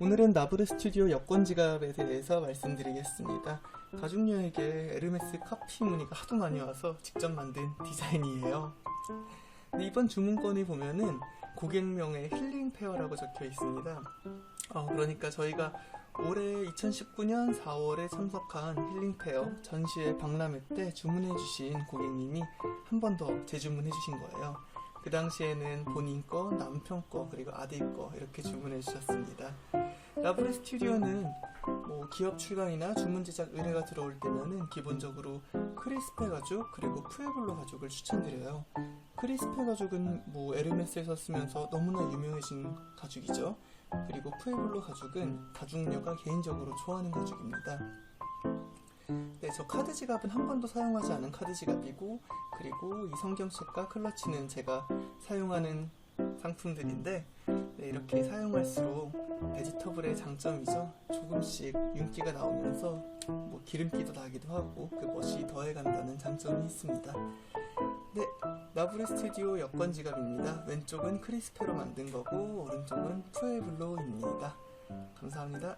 오늘은 나브르 스튜디오 여권 지갑에 대해서 말씀드리겠습니다. 가죽녀에게 에르메스 카피 문의가 하도 많이 와서 직접 만든 디자인이에요. 근데 이번 주문권에 보면은 고객명에 힐링 페어라고 적혀 있습니다. 어, 그러니까 저희가 올해 2019년 4월에 참석한 힐링 페어 전시회 박람회 때 주문해주신 고객님이 한 번 더 재주문해주신 거예요. 그 당시에는 본인 거, 남편 거, 그리고 아들 거 이렇게 주문해 주셨습니다. 라브레 스튜디오는 뭐 기업 출강이나 주문 제작 의뢰가 들어올 때면은 기본적으로 크리스페 가죽 그리고 푸에블로 가죽을 추천드려요. 크리스페 가죽은 뭐 에르메스에서 쓰면서 너무나 유명해진 가죽이죠. 그리고 푸에블로 가죽은 가죽녀가 개인적으로 좋아하는 가죽입니다. 네, 저 카드 지갑은 한 번도 사용하지 않은 카드 지갑이고 그리고 이 성경책과 클러치는 제가 사용하는 상품들인데 네, 이렇게 사용할수록 베지터블의 장점이죠. 조금씩 윤기가 나오면서 뭐 기름기도 나기도 하고 그 멋이 더해간다는 장점이 있습니다. 네, 나브레 스튜디오 여권 지갑입니다. 왼쪽은 크리스페로 만든 거고 오른쪽은 푸에블로입니다. 감사합니다.